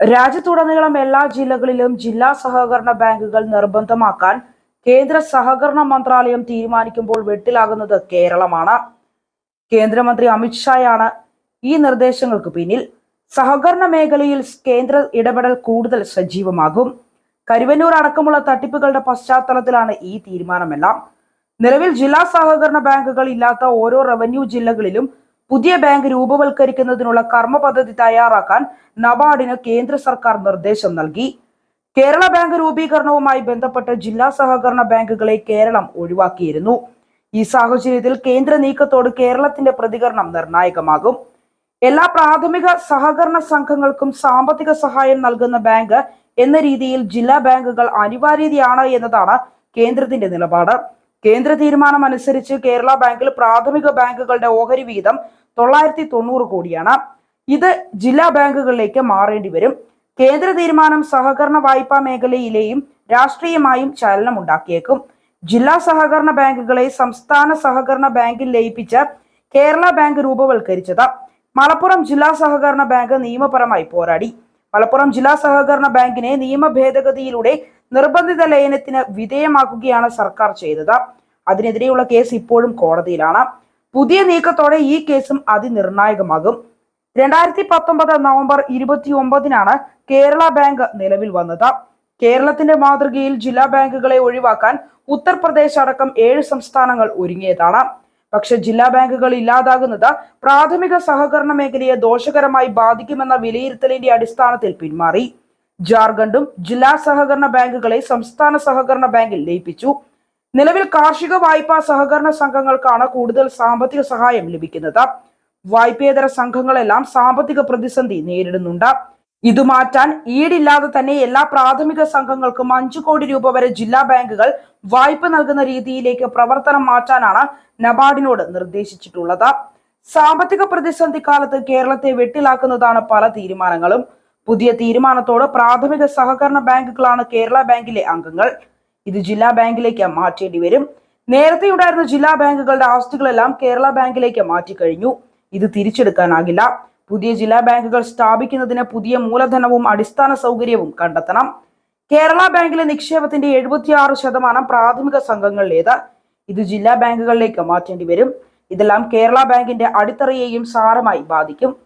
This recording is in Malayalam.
രാജ്യത്തുടനീളം എല്ലാ ജില്ലകളിലും ജില്ലാ സഹകരണ ബാങ്കുകൾ നിർബന്ധമാക്കാൻ കേന്ദ്ര സഹകരണ മന്ത്രാലയം തീരുമാനിക്കുമ്പോൾ വെട്ടിലാകുന്നത് കേരളമാണ്. കേന്ദ്രമന്ത്രി അമിത്ഷായാണ് ഈ നിർദ്ദേശങ്ങൾക്ക് പിന്നിൽ. സഹകരണ മേഖലയിൽ കേന്ദ്ര ഇടപെടൽ കൂടുതൽ സജീവമാകും. കരുവന്നൂർ അടക്കമുള്ള തട്ടിപ്പുകളുടെ പശ്ചാത്തലത്തിലാണ് ഈ തീരുമാനമെല്ലാം. നിലവിൽ ജില്ലാ സഹകരണ ബാങ്കുകൾ ഇല്ലാത്ത ഓരോ റവന്യൂ ജില്ലകളിലും പുതിയ ബാങ്ക് രൂപവൽക്കരിക്കുന്നതിനുള്ള കർമ്മ പദ്ധതി തയ്യാറാക്കാൻ നബാർഡിന് കേന്ദ്ര സർക്കാർ നിർദ്ദേശം നൽകി. കേരള ബാങ്ക് രൂപീകരണവുമായി ബന്ധപ്പെട്ട് ജില്ലാ സഹകരണ ബാങ്കുകളെ കേരളം ഒഴിവാക്കിയിരുന്നു. ഈ സാഹചര്യത്തിൽ കേന്ദ്ര നീക്കത്തോട് കേരളത്തിന്റെ പ്രതികരണം നിർണായകമാകും. എല്ലാ പ്രാഥമിക സഹകരണ സംഘങ്ങൾക്കും സാമ്പത്തിക സഹായം നൽകുന്ന ബാങ്ക് എന്ന രീതിയിൽ ജില്ലാ ബാങ്കുകൾ അനിവാര്യതയാണ് എന്നതാണ് കേന്ദ്രത്തിന്റെ നിലപാട്. കേന്ദ്ര തീരുമാനം അനുസരിച്ച് കേരള ബാങ്കിൽ പ്രാഥമിക ബാങ്കുകളുടെ ഓഹരി വീതം തൊള്ളായിരത്തി തൊണ്ണൂറ് കോടിയാണ്. ഇത് ജില്ലാ ബാങ്കുകളിലേക്ക് മാറേണ്ടി വരും. കേന്ദ്ര തീരുമാനം സഹകരണ വായ്പാ മേഖലയിലെയും രാഷ്ട്രീയമായും ചലനമുണ്ടാക്കിയേക്കും. ജില്ലാ സഹകരണ ബാങ്കുകളെ സംസ്ഥാന സഹകരണ ബാങ്കിൽ ലയിപ്പിച്ച കേരള ബാങ്ക് രൂപവൽക്കരിച്ചത് മലപ്പുറം ജില്ലാ സഹകരണ ബാങ്ക് നിയമപരമായി പോരാടി. മലപ്പുറം ജില്ലാ സഹകരണ ബാങ്കിനെ നിയമ ഭേദഗതിയിലൂടെ നിർബന്ധിത ലയനത്തിന് വിധേയമാക്കുകയാണ് സർക്കാർ ചെയ്തത്. അതിനെതിരെയുള്ള കേസ് ഇപ്പോഴും കോടതിയിലാണ്. പുതിയ നീക്കത്തോടെ ഈ കേസും അതിനിർണായകമാകും. രണ്ടായിരത്തി പത്തൊമ്പത് നവംബർ ഇരുപത്തി ഒമ്പതിനാണ് കേരള ബാങ്ക് നിലവിൽ വന്നത്. കേരളത്തിന്റെ മാതൃകയിൽ ജില്ലാ ബാങ്കുകളെ ഒഴിവാക്കാൻ ഉത്തർപ്രദേശ് അടക്കം ഏഴ് സംസ്ഥാനങ്ങൾ ഒരുങ്ങിയതാണ്. പക്ഷെ ജില്ലാ ബാങ്കുകൾ ഇല്ലാതാകുന്നത് പ്രാഥമിക സഹകരണ മേഖലയെ ദോഷകരമായി ബാധിക്കുമെന്ന വിലയിരുത്തലിന്റെ അടിസ്ഥാനത്തിൽ പിന്മാറി. ജാർഖണ്ഡും ജില്ലാ സഹകരണ ബാങ്കുകളെ സംസ്ഥാന സഹകരണ ബാങ്കിൽ ലയിപ്പിച്ചു. നിലവിൽ കാർഷിക വായ്പാ സഹകരണ സംഘങ്ങൾക്കാണ് കൂടുതൽ സാമ്പത്തിക സഹായം ലഭിക്കുന്നത്. വായ്പേതര സംഘങ്ങളെല്ലാം സാമ്പത്തിക പ്രതിസന്ധി നേരിടുന്നുണ്ട്. ഇത് മാറ്റാൻ ഈടില്ലാതെ തന്നെ എല്ലാ പ്രാഥമിക സംഘങ്ങൾക്കും അഞ്ചു കോടി രൂപ വരെ ജില്ലാ ബാങ്കുകൾ വായ്പ നൽകുന്ന രീതിയിലേക്ക് പ്രവർത്തനം മാറ്റാനാണ് നബാർഡിനോട് നിർദ്ദേശിച്ചിട്ടുള്ളത്. സാമ്പത്തിക പ്രതിസന്ധി കാലത്ത് കേരളത്തെ വെട്ടിലാക്കുന്നതാണ് പല തീരുമാനങ്ങളും. പുതിയ തീരുമാനത്തോട് പ്രാഥമിക സഹകരണ ബാങ്കുകളാണ് കേരള ബാങ്കിലെ അംഗങ്ങൾ. ഇത് ജില്ലാ ബാങ്കിലേക്ക് മാറ്റേണ്ടി വരും. നേരത്തെ ഉണ്ടായിരുന്ന ജില്ലാ ബാങ്കുകളുടെ ആസ്തികളെല്ലാം കേരള ബാങ്കിലേക്ക് മാറ്റിക്കഴിഞ്ഞു ഇത് തിരിച്ചെടുക്കാനാകില്ല. പുതിയ ജില്ലാ ബാങ്കുകൾ സ്ഥാപിക്കുന്നതിന് പുതിയ മൂലധനവും അടിസ്ഥാന സൗകര്യവും കണ്ടെത്തണം. കേരള ബാങ്കിലെ നിക്ഷേപത്തിന്റെ എഴുപത്തിയാറ് ശതമാനം പ്രാഥമിക സംഘങ്ങളിലേത്. ഇത് ജില്ലാ ബാങ്കുകളിലേക്ക് മാറ്റേണ്ടി വരും. ഇതെല്ലാം കേരള ബാങ്കിന്റെ അടിത്തറയെയും സാരമായി ബാധിക്കും.